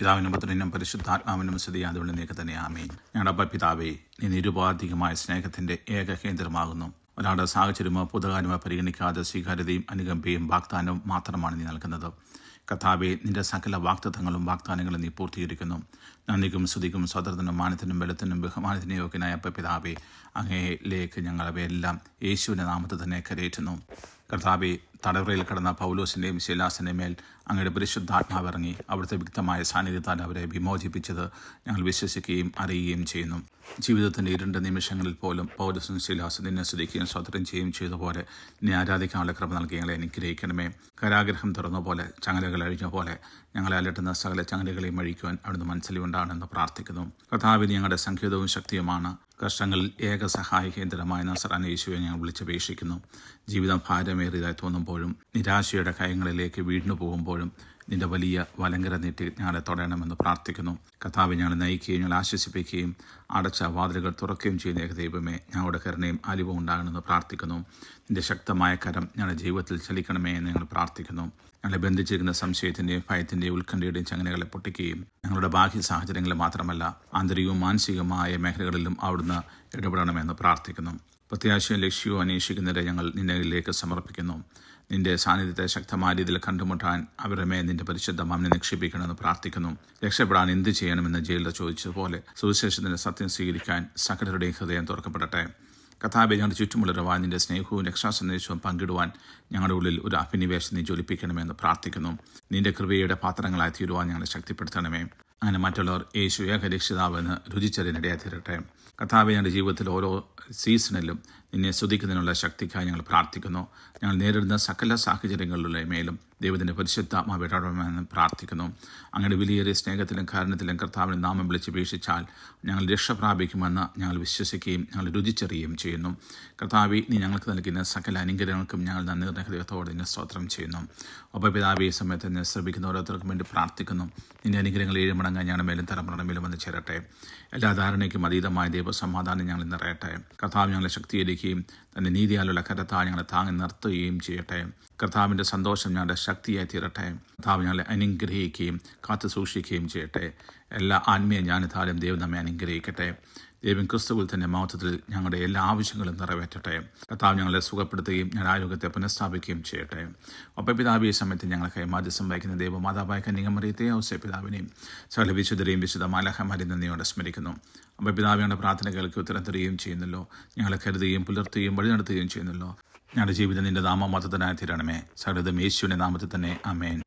പിതാവിനും പുത്രനും പരിശുദ്ധാത്മാവിനും സ്ഥിതിയാതുകൊണ്ട് നീക്ക് തന്നെ. ആമേൻ. ഞങ്ങളുടെ പിതാവേ നീ നിരുപാധികമായ സ്നേഹത്തിന്റെ ഏക കേന്ദ്രമാകുന്നു. ഒരാളുടെ സാഹചര്യമോ പുതുകാര്യമോ പരിഗണിക്കാതെ സ്വീകാര്യതയും അനുകമ്പയും വാഗ്ദാനവും മാത്രമാണ് നീ നൽകുന്നത്. കഥാവെ നിന്റെ സകല വാക്തത്വങ്ങളും വാഗ്ദാനങ്ങളും നീ പൂർത്തീകരിക്കുന്നു. നന്ദിക്കും സ്തുതിക്കും സ്വതന്ത്രനും മാനത്തിനും ബലത്തിനും ബഹുമാനത്തിനും യോഗ്യനായ പിതാവെ അങ്ങയിലേക്ക് ഞങ്ങളവയെല്ലാം യേശുവിന്റെ നാമത്തിൽ തന്നെ കരയേറ്റുന്നു. കർത്താവെ തടവറയിൽ കിടന്ന പൗലോസിന്റെയും ശിലാസിന്റെ മേൽ അങ്ങയുടെ പരിശുദ്ധാത്മാവ് ഇറങ്ങി അവിടുത്തെ വ്യക്തമായ സാന്നിധ്യത്താൽ അവരെ വിമോചിപ്പിച്ചത് ഞങ്ങൾ വിശ്വസിക്കുകയും അറിയുകയും ചെയ്യുന്നു. ജീവിതത്തിന്റെ ഇരുണ്ട നിമിഷങ്ങളിൽ പോലും പൗരസും ശിലാസ് ശ്രദ്ധിക്കുകയും സ്വതന്ത്രം ചെയ്യുകയും ചെയ്ത പോലെ നിന്നെ ആരാധിക്കാനുള്ള കൃപ നൽകി ഞങ്ങളെ അനുഗ്രഹിക്കണമേ. കരാഗ്രഹം തുറന്ന പോലെ ചങ്ങലകൾ അഴിഞ്ഞ പോലെ ഞങ്ങളെ അലട്ടുന്ന സകല ചങ്ങലകളെയും അഴിക്കുവാൻ അവിടുന്ന് മനസ്സിലുണ്ടാണെന്ന് പ്രാർത്ഥിക്കുന്നു. കഥാവിധി ഞങ്ങളുടെ സംഗീതവും ശക്തിയുമാണ്. കഷ്ടങ്ങളിൽ ഏക സഹായ കേന്ദ്രമായ നസറാൻ യേശുവെ ഞങ്ങൾ വിളിച്ചപേക്ഷിക്കുന്നു. ജീവിതം ഭാരമേറിയതായി തോന്നുമ്പോഴും നിരാശയുടെ കയങ്ങളിലേക്ക് വീഴ്ന്നു പോകുമ്പോഴും നിന്റെ വലിയ വലങ്കര നീട്ടി ഞങ്ങളെ തൊടയണമെന്ന് പ്രാർത്ഥിക്കുന്നു. കഥാവ് ഞങ്ങളെ നയിക്കുകയും ഞങ്ങളെ ആശ്വസിപ്പിക്കുകയും അടച്ച വാതിലുകൾ തുറക്കുകയും ചെയ്യുന്ന ഏകദൈവമേ ഞങ്ങളുടെ കരുണയും അലിവും ഉണ്ടാകണമെന്ന് പ്രാർത്ഥിക്കുന്നു. നിന്റെ ശക്തമായ കരം ഞങ്ങളുടെ ജീവിതത്തിൽ ചലിക്കണമേ എന്ന് ഞങ്ങൾ പ്രാർത്ഥിക്കുന്നു. ഞങ്ങളെ ബന്ധിച്ചിരിക്കുന്ന സംശയത്തിന്റെയും ഭയത്തിന്റെയും ഉത്കണ്ഠയുടെയും ചങ്ങനകളെ പൊട്ടിക്കുകയും ഞങ്ങളുടെ ബാഹ്യ സാഹചര്യങ്ങളിൽ മാത്രമല്ല ആന്തരികവും മാനസികവുമായ മേഖലകളിലും അവിടുന്ന് ഇടപെടണമെന്ന് പ്രാർത്ഥിക്കുന്നു. പ്രത്യാശയും ലക്ഷ്യവും അന്വേഷിക്കുന്നവരെ ഞങ്ങൾ നിന്നിലേക്ക് സമർപ്പിക്കുന്നു. നിന്റെ സാന്നിധ്യത്തെ ശക്തമായ രീതിയിൽ കണ്ടുമുട്ടാൻ അവരുടെ മേൽ നിന്റെ പരിശുദ്ധ മാമിനെ നിക്ഷേപിക്കണമെന്ന് പ്രാർത്ഥിക്കുന്നു. രക്ഷപ്പെടാൻ എന്ത് ചെയ്യണമെന്ന് ജയിലർ ചോദിച്ചതുപോലെ സുവിശേഷത്തിന്റെ സത്യം സ്വീകരിക്കാൻ സകലരുടെയും ഹൃദയം തുറക്കപ്പെടട്ടെ. കഥാപി ഞങ്ങളുടെ ചുറ്റുമുള്ളവരുടെ നിന്റെ സ്നേഹവും രക്ഷാസന്ദേശവും പങ്കിടുവാൻ ഞങ്ങളുടെ ഉള്ളിൽ ഒരു അഭിനിവേശം നീ ജ്വലിപ്പിക്കണമെന്ന് പ്രാർത്ഥിക്കുന്നു. നിന്റെ കൃപയുടെ പാത്രങ്ങളായി തീരുവാൻ ഞങ്ങളെ ശക്തിപ്പെടുത്തണമേ. അങ്ങനെ മറ്റുള്ളവർ യേശു ഏകരക്ഷിതാവെന്ന് രുചിച്ചറിനിടയായി തീരട്ടെ. കഥാവെ ഞങ്ങളുടെ ജീവിതത്തിൽ ഓരോ സീസണിലും നിന്നെ സ്തുതിക്കുന്നതിനുള്ള ശക്തിക്കായി ഞങ്ങൾ പ്രാർത്ഥിക്കുന്നു. ഞങ്ങൾ നേരിടുന്ന സകല സാഹചര്യങ്ങളിലെ മേലും ദൈവത്തിന്റെ പരിശുദ്ധാത്മാവ് ഇടപെടണമെന്ന് പ്രാർത്ഥിക്കുന്നു. അങ്ങയുടെ വിലയേറിയ സ്നേഹത്തിലും കാരണത്തിലും കർത്താവിന് നാമം വിളിച്ചപേക്ഷിച്ചാൽ ഞങ്ങൾ രക്ഷ പ്രാപിക്കുമെന്ന് ഞങ്ങൾ വിശ്വസിക്കുകയും ഞങ്ങൾ രുചിച്ചറിയുകയും ചെയ്യുന്നു. കർത്താവി നീ ഞങ്ങൾക്ക് നൽകുന്ന സകല അനുഗ്രഹങ്ങൾക്കും ഞങ്ങൾ നന്ദി ഹൃദയത്തോടെ നിന്നെ സ്തോത്രം ചെയ്യുന്നു. ഒപ്പം പിതാവി ഈ സമയത്ത് എന്നെ ശ്രമിക്കുന്ന ഓരോരുത്തർക്കും വേണ്ടി പ്രാർത്ഥിക്കുന്നു. നിന്റെ അനുഗ്രഹങ്ങൾ ഏഴ് മടങ്ങാൻ ഞങ്ങളുടെ മേലും തലമുറയുടെ മേലും വന്ന് ചേരട്ടെ. എല്ലാ ധാരണയ്ക്കും അതീതമായ ദൈവസമാധാനം ഞങ്ങൾ നിറയട്ടെ. കർത്താവ് ഞങ്ങളെ ശക്തീകരിക്കുകയും തന്റെ നീതിയാലുള്ള കരത്താൽ ഞങ്ങളെ താങ്ങി നിർത്തുകയും ചെയ്യട്ടെ. കർത്താവിന്റെ സന്തോഷം ഞങ്ങളുടെ ശക്തിയായി തീരട്ടെ. കർത്താവ് ഞങ്ങളെ അനുഗ്രഹിക്കുകയും കാത്തു സൂക്ഷിക്കുകയും ചെയ്യട്ടെ. എല്ലാ ആത്മീയ ജ്ഞാനത്താലും ദൈവം നമ്മെ അനുഗ്രഹിക്കട്ടെ. ദൈവം ക്രിസ്തുവിൽ തന്നെ മൗത്തത്തിൽ ഞങ്ങളുടെ എല്ലാ ആവശ്യങ്ങളും നിറവേറ്റട്ടെ. കർത്താവ് ഞങ്ങളെ സുഖപ്പെടുത്തുകയും ഞങ്ങളുടെ ആരോഗ്യത്തെ പുനഃസ്ഥാപിക്കുകയും ചെയ്യട്ടെ. ഒപ്പം പിതാവ് ഈ സമയത്ത് ഞങ്ങളെ കൈമാധ്യസം വഹിക്കുന്ന ദൈവമാതാവായ കന്യകമറിയത്തെ ഔസ്യ പിതാവിനെയും സകല വിശുദ്ധരെയും വിശുദ്ധ മാലഹമാരി നന്ദിയോടെ സ്മരിക്കുന്നു. അപ്പം പിതാവിയുടെ പ്രാർത്ഥന കേൾക്കി ഉത്തരം തരികയും ചെയ്യുന്നല്ലോ. ഞങ്ങളെ കരുതുകയും പുലർത്തുകയും വഴി നടത്തുകയും ചെയ്യുന്നല്ലോ. ഞങ്ങളുടെ ജീവിതം നിന്റെ നാമമതത്തിനായി തീരണമേ. സകലതും യേശുവിന്റെ നാമത്തിൽ തന്നെ. അമേൻ